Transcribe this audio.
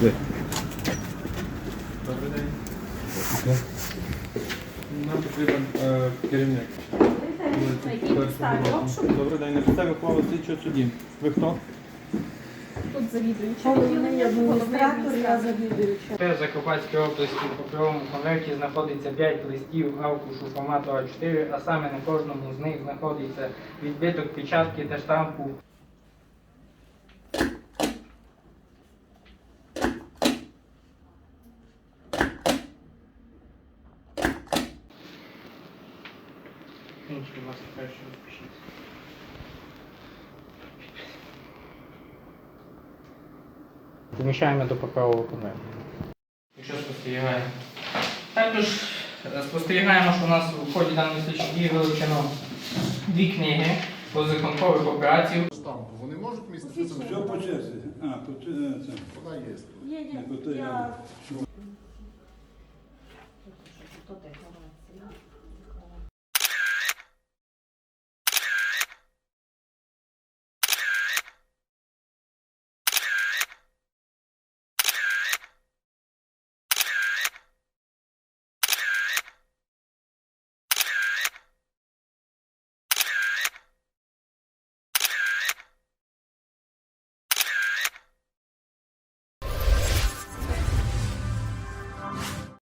Добрий день. Нам потрібен е, керівник. Добрий день. На підставі ухвали слідчого судді. Ви хто? Тут завідуючий Головний адміністратор, завідуюча. В Закарпатській області в паперовому конверті знаходиться 5 листів аркушу формату А4, а саме на кожному з них знаходиться відбиток печатки та штампу. Інші, будь ласка, перше розпишіть. Поміщаємо до паперового конверту. Якщо спостерігаємо. Також е, спостерігаємо, що у нас у ході даної слідчої дії вилучено дві книги по законкових операцій. штампу. Вони можуть містити? Все по черзі. А, по черзі. Вона є. Є, є. Я я-